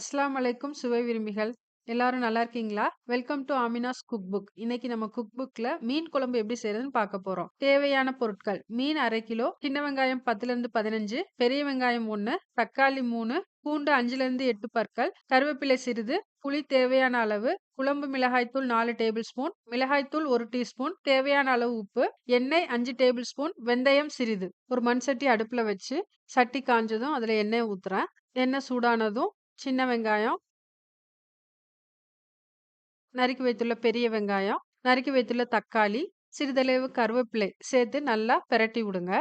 அஸ்லாம் வலைக்கும் சுவை விரும்பிகள். எல்லாரும் நல்லா இருக்கீங்களா? Welcome to Amina's cook book. இன்னைக்கு நம்ம குக் புக்ல மீன் குழம்பு எப்படி செய்யறதுன்னு பார்க்க போறோம். தேவையான பொருட்கள்: மீன் அரை கிலோ, சின்ன வெங்காயம் 10லிருந்து 15, பெரிய வெங்காயம் ஒண்ணு தக்காளி மூணு பூண்டு 5லிருந்து 8 பற்கள், கருவேப்பிலை சிறிது, புளி தேவையான அளவு, குழம்பு மிளகாய்த்தூள் நாலு டேபிள் ஸ்பூன், மிளகாய்த்தூள் ஒரு டீஸ்பூன், தேவையான அளவு உப்பு, எண்ணெய் அஞ்சு டேபிள் ஸ்பூன், வெந்தயம் சிறிது. ஒரு மண் சட்டி அடுப்புல வச்சு, சட்டி காஞ்சதும் அதுல எண்ணெய் ஊத்துறேன். எண்ணெய் சூடானதும் சின்ன வெங்காயம் நறுக்கி வைத்துள்ள பெரிய வெங்காயம், நறுக்கி வைத்துள்ள தக்காளி, சிறிதளவு கருவேப்பிலை சேர்த்து நல்லா பெரட்டி விடுங்க.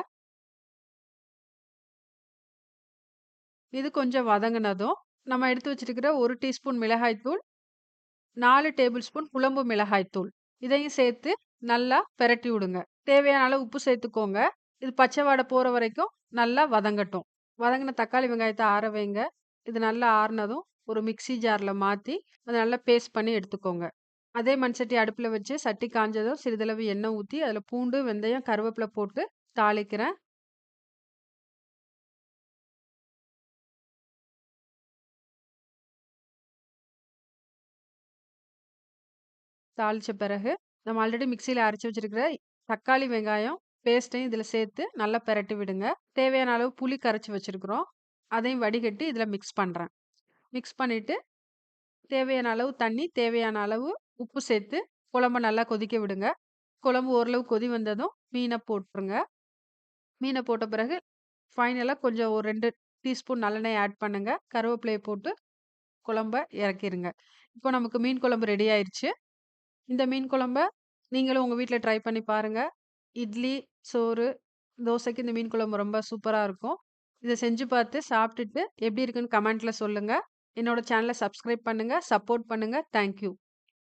இது கொஞ்சம் வதங்கினதும் நம்ம எடுத்து வச்சிருக்கிற ஒரு டீஸ்பூன் மிளகாய்த்தூள், நாலு டேபிள் ஸ்பூன் குழம்பு மிளகாய்த்தூள் இதையும் சேர்த்து நல்லா பெரட்டி விடுங்க. தேவையான அளவு உப்பு சேர்த்துக்கோங்க. இது பச்சை வாடை போகிற வரைக்கும் நல்லா வதங்கட்டும். வதங்கின தக்காளி, வெங்காயத்தை ஆற வைங்க. இது நல்லா ஆறுனதும் ஒரு மிக்ஸி ஜாரில் மாற்றி அதை நல்லா பேஸ்ட் பண்ணி எடுத்துக்கோங்க. அதே மண் சட்டி வச்சு, சட்டி காஞ்சதும் சிறிதளவு எண்ணெய் ஊற்றி அதில் பூண்டு, வெந்தயம், கருவேப்பிலை போட்டு தாளிக்கிறேன். தாளித்த பிறகு, நம்ம ஆல்ரெடி மிக்சியில் அரைச்சி வச்சுருக்கிற தக்காளி, வெங்காயம் பேஸ்ட்டையும் இதில் சேர்த்து நல்லா பெரட்டி விடுங்க. தேவையான அளவு புளி கரைச்சி வச்சுருக்குறோம் அதையும் வடிகட்டி இதில் மிக்ஸ் பண்ணுறேன் மிக்ஸ் பண்ணிவிட்டு தேவையான அளவு தண்ணி, தேவையான அளவு உப்பு சேர்த்து குழம்ப நல்லா கொதிக்க விடுங்க. குழம்பு ஓரளவு கொதி வந்ததும் மீனை போட்டுருங்க. மீனை போட்ட பிறகு, ஃபைனலாக கொஞ்சம் ஒரு ரெண்டு டீஸ்பூன் நல்லெண்ணெய் ஆட் பண்ணுங்கள் கருவேப்பிலையை போட்டு குழம்ப இறக்கிடுங்க இப்போ நமக்கு மீன் குழம்பு ரெடி ஆயிடுச்சு இந்த மீன் குழம்ப நீங்களும் உங்கள் வீட்டில் ட்ரை பண்ணி பாருங்க. இட்லி, சோறு, தோசைக்கு இந்த மீன் குழம்பு ரொம்ப சூப்பராக இருக்கும். இதை செஞ்சு பார்த்து சாப்பிட்டுட்டு எப்படி இருக்குன்னு கமெண்ட்ல சொல்லுங்க. என்னோட சேனலை சப்ஸ்கிரைப் பண்ணுங்க, சப்போர்ட் பண்ணுங்க. Thank you.